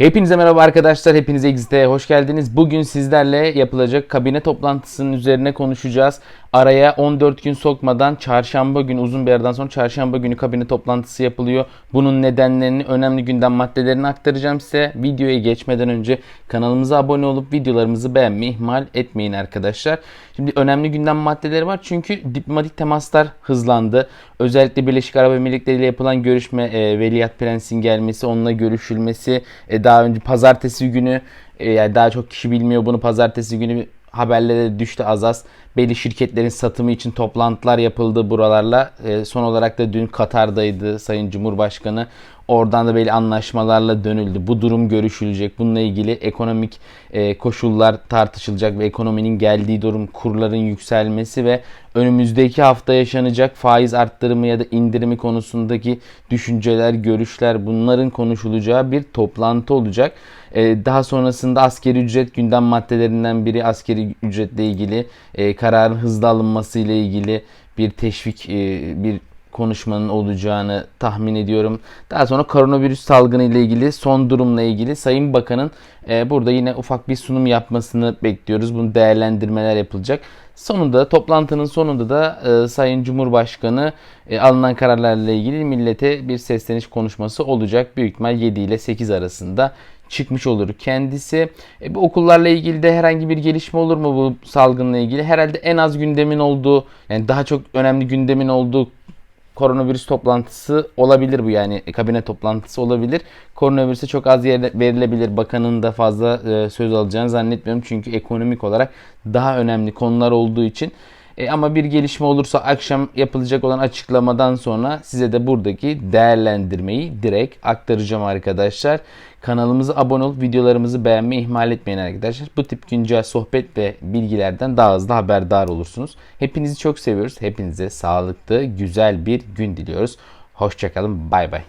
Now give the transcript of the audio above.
Hepinize merhaba arkadaşlar. Hepiniz Exit'e hoş geldiniz. Bugün sizlerle yapılacak kabine toplantısının üzerine konuşacağız. Araya 14 gün sokmadan çarşamba günü uzun bir aradan sonra çarşamba günü kabine toplantısı yapılıyor. Bunun nedenlerini, önemli gündem maddelerini aktaracağım size. Videoya geçmeden önce kanalımıza abone olup videolarımızı beğenmeyi ihmal etmeyin arkadaşlar. Şimdi önemli gündem maddeleri var çünkü diplomatik temaslar hızlandı. Özellikle Birleşik Arap Emirlikleri ile yapılan görüşme, e, Veliaht Prens'in gelmesi, onunla görüşülmesi, e, daha önce pazartesi günü e, yani daha çok kişi bilmiyor bunu pazartesi günü haberlere düştü az az. Belli şirketlerin satımı için toplantılar yapıldı buralarla. E, son olarak da dün Katar'daydı Sayın Cumhurbaşkanı. Oradan da belli anlaşmalarla dönüldü. Bu durum görüşülecek. Bununla ilgili ekonomik e, koşullar tartışılacak ve ekonominin geldiği durum, kurların yükselmesi ve önümüzdeki hafta yaşanacak faiz arttırımı ya da indirimi konusundaki düşünceler, görüşler bunların konuşulacağı bir toplantı olacak. E, daha sonrasında askeri ücret gündem maddelerinden biri askeri ücretle ilgili e, kararın hızlı alınması ile ilgili bir teşvik, e, bir konuşmanın olacağını tahmin ediyorum. Daha sonra koronavirüs salgını ile ilgili son durumla ilgili Sayın Bakan'ın e, burada yine ufak bir sunum yapmasını bekliyoruz. Bunu değerlendirmeler yapılacak. Sonunda toplantının sonunda da e, Sayın Cumhurbaşkanı e, alınan kararlarla ilgili millete bir sesleniş konuşması olacak. Büyük ihtimal 7 ile 8 arasında çıkmış olur kendisi. E, bu okullarla ilgili de herhangi bir gelişme olur mu bu salgınla ilgili? Herhalde en az gündemin olduğu yani daha çok önemli gündemin olduğu koronavirüs toplantısı olabilir bu yani e, kabine toplantısı olabilir. Koronavirüse çok az yer verilebilir. Bakanın da fazla e, söz alacağını zannetmiyorum. Çünkü ekonomik olarak daha önemli konular olduğu için. E, ama bir gelişme olursa akşam yapılacak olan açıklamadan sonra size de buradaki değerlendirmeyi direkt aktaracağım arkadaşlar. Kanalımıza abone olup videolarımızı beğenmeyi ihmal etmeyin arkadaşlar. Bu tip güncel sohbet ve bilgilerden daha hızlı haberdar olursunuz. Hepinizi çok seviyoruz. Hepinize sağlıklı, güzel bir gün diliyoruz. Hoşçakalın. Bay bay.